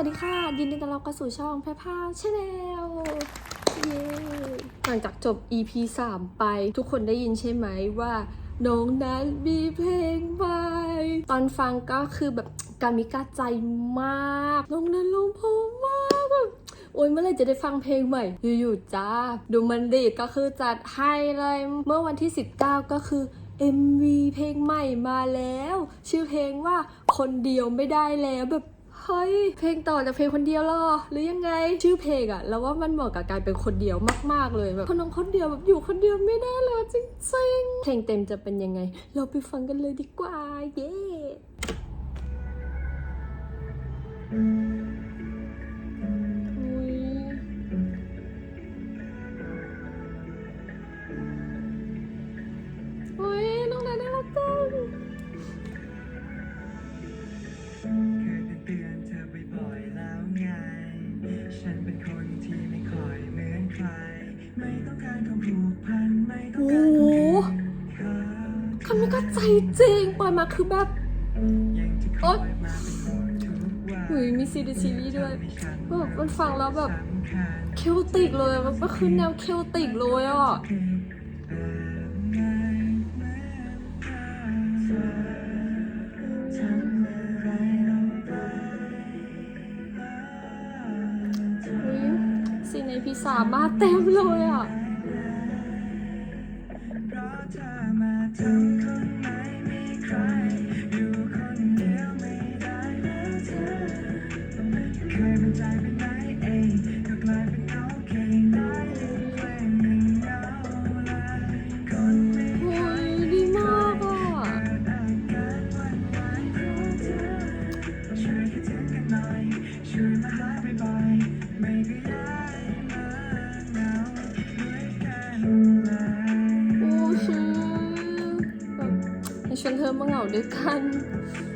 วัสดีค่ะ ยินดีต้อนรับเข้าสู่ช่องแพร่พาวชาแนลหลังจากจบ EP 3 ไป ทุกคนได้ยินใช่ไหมว่า น้องนั้นมีเพลงใหม่ตอนฟังก็คือแบบกามิกาใจมาก น้องนั้นลงพงมากแบบโอ้ยเมื่อไรจะได้ฟังเพลงใหม่ อยู่ๆจ้า ดูมันดีก็คือจัดให้เลย เมื่อวันที่ 19 ก็คือ MV เพลงใหม่มาแล้ว ชื่อเพลงว่าคนเดียวไม่ได้แล้วแบบ เฮ้ย เพลงต่อจะเพลงคนเดียวหรอ หรือยังไง ชื่อเพลงอะแล้วว่ามันเหมาะกับการเป็นคนเดียวมาก ๆ เลยแบบคนน้องคนเดียวแบบอยู่คนเดียวไม่ได้แล้วจริงๆ เพลงเต็มจะเป็นยังไง เราไปฟังกันเลยดีกว่า เย้ อุ้ยอ้ยน้องนาน่ารักจัง จริงปล่อยมาคือแบบ โอ๊ยหุยมีซีดีซีรีด้วยแบบมันฟังแล้วแบบเคลติกเลยมันก็คือแนวเคลติกเลยอะซีนในพิซซ่ามาเต็มเลยอะ 看。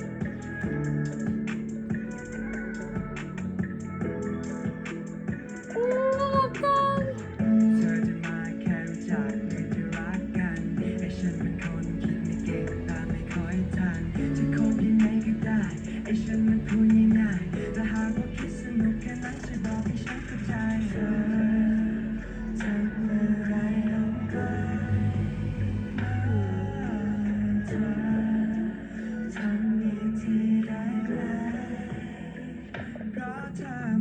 time.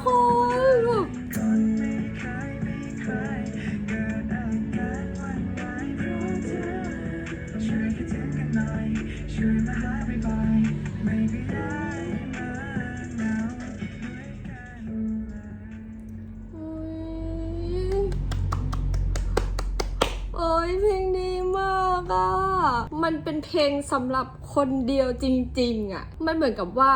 คโอ้ยเพลงดีมากอะมันเป็นเพลงสำหรับคนเดียวจริง ๆอะมันเหมือนกับว่า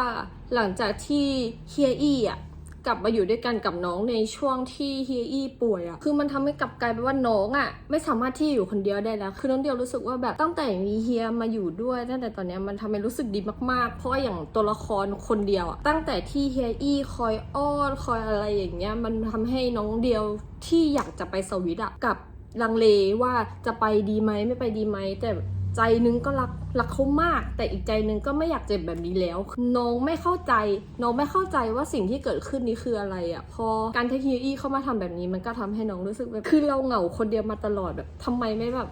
หลังจากที่เฮียอี้อะ กลับมาอยู่ด้วยกันกับน้องในช่วงที่เฮียอี้ป่วยอะคือมันทำให้กลับกลายเป็นว่าน้องอะไม่สามารถที่อยู่คนเดียวได้แล้ว คือน้องเดียวรู้สึกว่าแบบตั้งแต่มีเฮียมาอยู่ด้วยตั้งแต่ตอนนี้มันทำให้รู้สึกดีมากๆ เพราะอย่างตัวละครคนเดียวอะตั้งแต่ที่เฮียอี้คอยอ้อนคอยอะไรอย่างเงี้ยมันทำให้น้องเดียวที่อยากจะไปสวิตอะกับลังเลว่าจะไปดีไหมไม่ไปดีไหมแต่ ใจนึงก็รักรักเขามาก แต่อีกใจนึงก็ไม่อยากเจ็บแบบนี้แล้ว น้องไม่เข้าใจ น้องไม่เข้าใจว่าสิ่งที่เกิดขึ้นนี้คืออะไรอะ่ะ พอการเทคโนโลยีเข้ามาทำแบบนี้มันก็ทำให้น้องรู้สึกแบบคือเราเหงาคนเดียวมาตลอดแบบทำไมไม่แบบ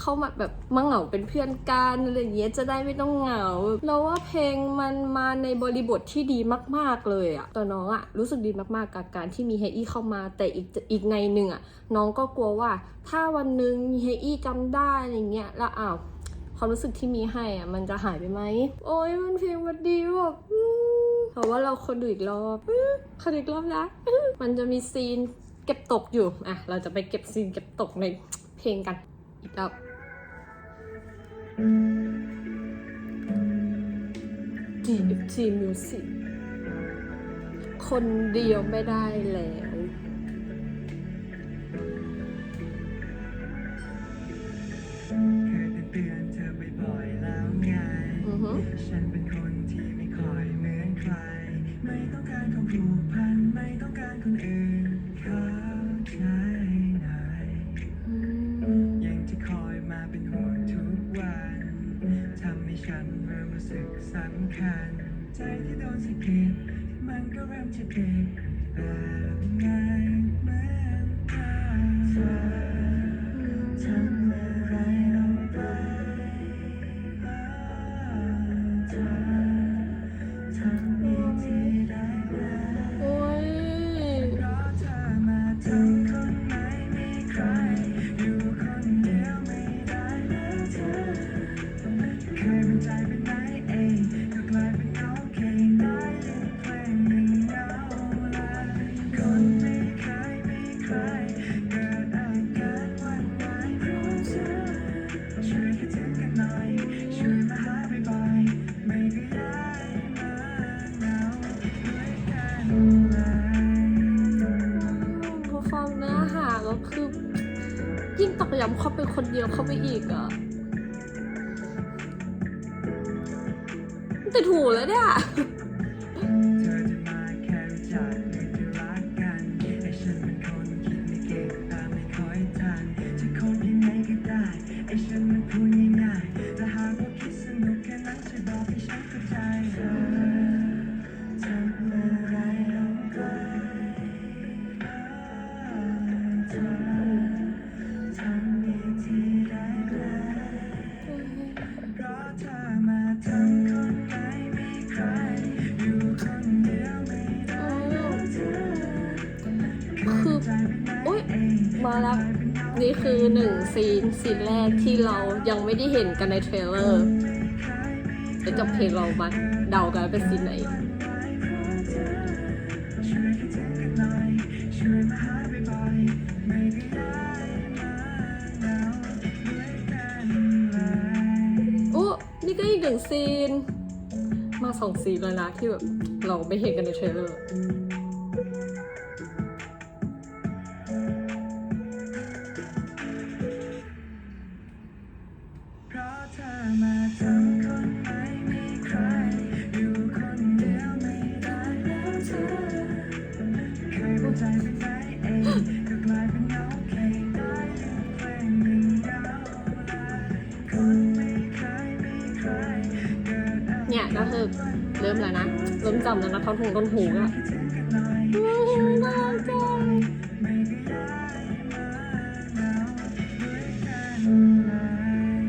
เข้ามาแบบมาเหงาเป็นเพื่อนกันอะไรอย่างเงี้ยจะได้ไม่ต้องเหงา เราว่าเพลงมันมาในบริบทที่ดีมาก ๆเลยอะตัวน้องอะรู้สึกดีมากๆกับการที่มีเฮอี้เข้ามาแต่อีกอีกในหนึ่งอะน้องก็กลัวว่า ถ้าวันหนึ่งเฮอี้จำได้อะไรเงี้ยแล้วอ้าว ความรู้สึกที่มีให้อะมันจะหายไปไหม โอ้ยมันเพลงมันดีแบบเพราะว่าเราคนดูอีกรอบอคนอีกรอบนะมันจะมีซีนเก็บตกอยู่อะเราจะไปเก็บซีนเก็บตกในเพลงกันอีกรอบ DFT Music คนเดียวไม่ได้แล้ว ฉันเป็นคนที่ไม่คอยเหมือนใคร ไม่ต้องการเขาผูกพัน ไม่ต้องการคนอื่นเข้าใจหน่อยยังจะคอยมาเป็นห่วงทุกวันทำให้ฉันเริ่มรู้สึกสำคัญ ใจที่โดนสะกิดมันก็เริ่มจะเด็ก คนเดียวเข้าไปอีกอะ มาแล้วนี่คือหนึ่งซีนซีนแรกที่เรายังไม่ได้เห็นกันในเทรลเลอร์แล้วจบเพลงเรามาเดากันเป็นซีนไหนอยช่วยมาหาบ่อยๆไม่ก็ได้มาเหงาด้วยกันเลยโอ้นี่ก็อีกหนึ่งซีน มาสองซีนแล้วนะที่แบบเราไม่เห็นกันในเทรลเลอร์ ก็คือเริ่มแล้วนะเริ่มจำแล้วนะท่อนหูต้นหูอะคิดถึงกันหน่อยโอ้ยน่าจังไม่ก็ย้ายมาเหงาด้วยกันเลย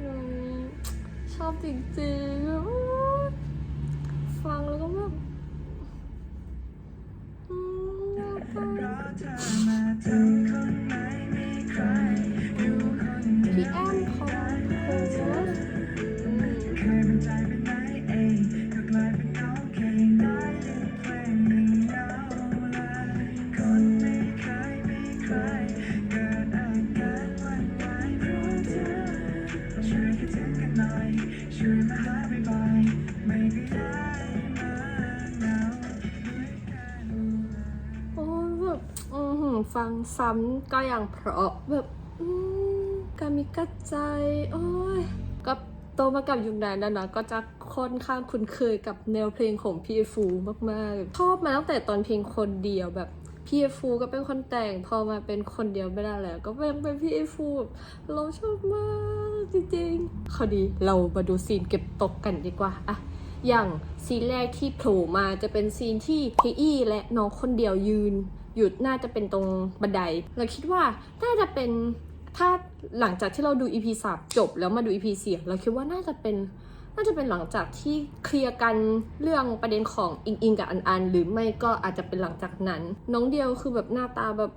อืมชอบจริงๆ ฟังซ้ำก็ยังเพราะแบบกามิกะใจโอ้ยก็โตมากับยุคนั้นนะนะก็จะค่อนข้างคุ้นเคยกับแนวเพลงของพี่ฟูมากๆชอบมาตั้งแต่ตอนเพลงคนเดียวแบบพี่ฟูก็เป็นคนแต่งพอมาเป็นคนเดียวไม่ได้แล้ว ก็เป็นเป็นพี่ฟูแบบเราชอบมากจริงๆคราวดีเรามาดูซีนเก็บตกกันดีกว่าอะอย่างซีนแรกที่โผล่มาจะเป็นซีนที่เคอี้และน้องคนเดียวยืน หยุดน่าจะเป็นตรงบันได เราคิดว่าน่าจะเป็นถ้าหลังจากที่เราดู EP สามจบแล้วมาดู EP สี่เราคิดว่าน่าจะเป็นน่าจะเป็นหลังจากที่เคลียร์กันเรื่องประเด็นของอิงอิงกับอันอัน หรือไม่ก็อาจจะเป็นหลังจากนั้น น้องเดียวคือแบบหน้าตาแบบ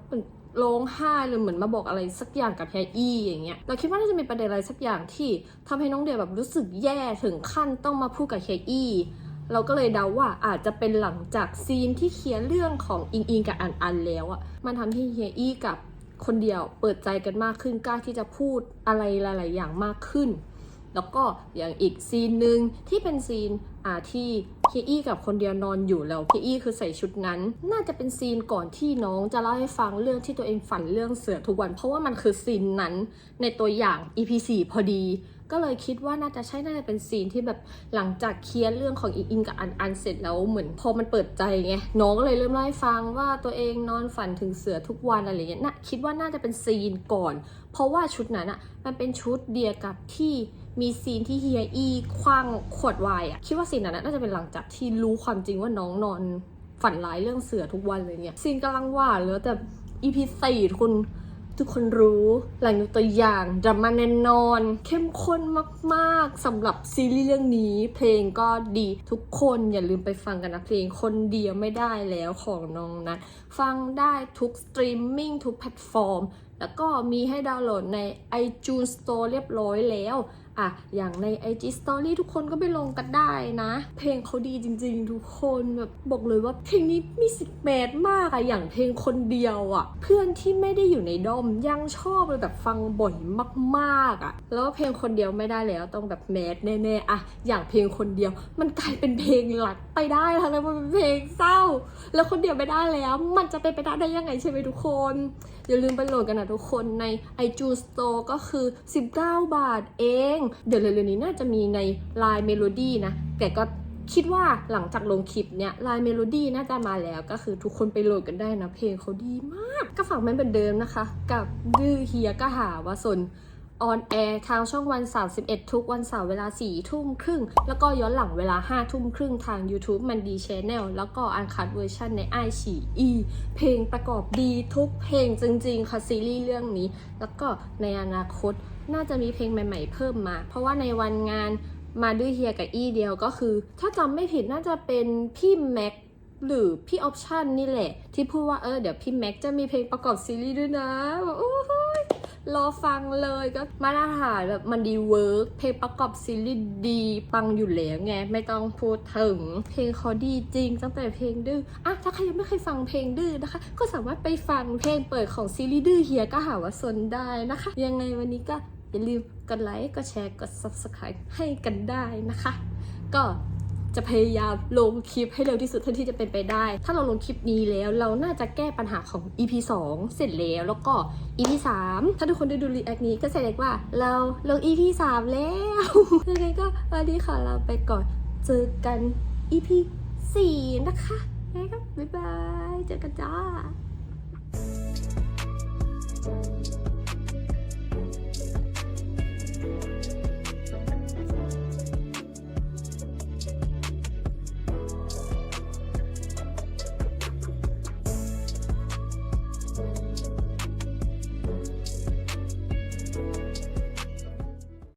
ร้องไห้เลยเหมือนมาบอกอะไรสักอย่างกับแฮอี้อย่างเงี้ยเราคิดว่าน่าจะมีประเด็นอะไรสักอย่างที่ทำให้น้องเดียวแบบรู้สึกแย่ถึงขั้นต้องมาพูดกับแฮอี้ เราก็เลยเดาว่าอาจจะเป็นหลังจากซีนที่เคลียร์เรื่องของอิงอิงกับอันอันแล้วอะมันทำให้เฮียอี้กับคนเดียวเปิดใจกันมากขึ้นกล้าที่จะพูดอะไรหลาย ๆ อย่างมากขึ้น แล้วก็อย่างอีกซีนหนึ่งที่เป็นซีนอ่าที่เคอี้กับคนเดียวนอนอยู่แล้วเคอี้คือใส่ชุดนั้น น่าจะเป็นซีนก่อนที่น้องจะเล่าให้ฟังเรื่องที่ตัวเองฝันเรื่องเสือทุกวัน เพราะว่ามันคือซีนนั้นในตัวอย่าง EP 4 พอดี ก็เลยคิดว่าน่าจะใช่น่าจะเป็นซีนที่แบบหลังจากเคลียร์เรื่องของอิงอิงกับอันอันเสร็จแล้วเหมือนพอมันเปิดใจไงน้องก็เลยเริ่มเล่าให้ฟังว่าตัวเองนอนฝันถึงเสือทุกวันอะไรเงี้ยน่ะคิดว่าน่าจะเป็นซีนก่อน เพราะว่าชุดนั้นอะมันเป็นชุดเดียวกับที่มีซีนที่เฮียอีคว้างขวดวน์อะคิดว่าซีนนั้นอะน่าจะเป็นหลังจากที่รู้ความจริงว่าน้องนอนฝันร้ายเรื่องเสือทุกวันเลยเนี่ยซีนกำลังหวานเลยแต่ EP สี่ทุกคน ทุกคนรู้หลังยกตัวอย่างดราม่าแน่นอน เข้มข้นมากๆสำหรับซีรีส์เรื่องนี้ เพลงก็ดีทุกคนอย่าลืมไปฟังกันนะเพลงคนเดียวไม่ได้แล้วของน้องนัทฟังได้ทุกสตรีมมิ่งทุกแพลตฟอร์ม แล้วก็มีให้ดาวน์โหลดใน iTunes Store เรียบร้อยแล้ว อะอย่างใน IG Story ทุกคนก็ไปลงกันได้นะ เพลงเขาดีจริง ๆ ทุกคนแบบบอกเลยว่าเพลงนี้มีสิบแมสมากอะอย่างเพลงคนเดียวอะเพื่อนที่ไม่ได้อยู่ในดอมยังชอบเลยแบบฟังบ่อยมากๆอะแล้วเพลงคนเดียวไม่ได้แล้วต้องแบบแมสแน่ๆอะอย่างเพลงคนเดียว มันกลายเป็นเพลงหลักไปได้ทั้งนั้นมันเป็นเพลงเศร้า แล้วคนเดียวไม่ได้แล้ว มันจะเป็นไปได้ได้ยังไงใช่ไหมทุกคน อย่าลืมไปโหลดกันนะทุกคนใน iTunes Store ก็คือ 19 บาทเองเดี๋ยวเร็วๆนี้น่าจะมีใน Line Melody นะ แต่ก็คิดว่าหลังจากลงคลิปเนี้ยลายเมโลดี้น่าจะมาแล้วก็คือทุกคนไปโหลดกันได้นะเพลงเขาดีมาก ก็ฝากแม่เหมือนเดิมนะคะ กับดื้อเฮียก็หาว่าสน ออนแอร์ทางช่องวัน 31 ทุกวันเสาร์เวลา 4 ทุ่มครึ่ง แล้วก็ย้อนหลังเวลา 5 ทุ่มครึ่งทาง YouTube มันดีชแนลแล้วก็อันคัดเวอร์ชันในไอฉีอีเพลงประกอบดีทุกเพลงจริง ๆ ค่ะซีรีส์เรื่องนี้ แล้วก็ในอนาคตน่าจะมีเพลงใหม่ ๆ เพิ่มมา เพราะว่าในวันงานมาด้วยเฮียกับอีเดียวก็คือ ถ้าจำไม่ผิดน่าจะเป็นพี่แม็กหรือพี่ออปชันนี่แหละ ที่พูดว่าเออเดี๋ยวพี่แม็กจะมีเพลงประกอบซีรีส์ด้วยนะแบบโอ้ รอฟังเลยก็มาตรฐานแบบมันดีเวิร์กเพลงประกอบซีรีส์ดีปังอยู่แล้วไงไม่ต้องพูดถึง เพลงเขาดีจริงตั้งแต่เพลงดื้ออะถ้าใครยังไม่เคยฟังเพลงดื้อนะคะ ก็สามารถไปฟังเพลงเปิดของซีรีส์ดื้อเฮียก็หาว่าสนได้นะคะ ยังไงวันนี้ก็อย่าลืมกดไลค์กดแชร์กด subscribe ให้กันได้นะคะ ก็ จะพยายามลงคลิปให้เร็วที่สุดเท่าที่จะเป็นไปได้ ถ้าเราลงคลิปนี้แล้วเราน่าจะแก้ปัญหาของ EP 2 เสร็จแล้ว แล้วก็ EP 3 ถ้าทุกคนได้ดูรีแอคนี้ก็แสดงว่าเราลง EP 3 แล้วยังไงก็วันนี้ขอลาไปก่อนเจอกัน EP 4 นะคะยังไงก็บ๊ายบาย เจอกันจ้า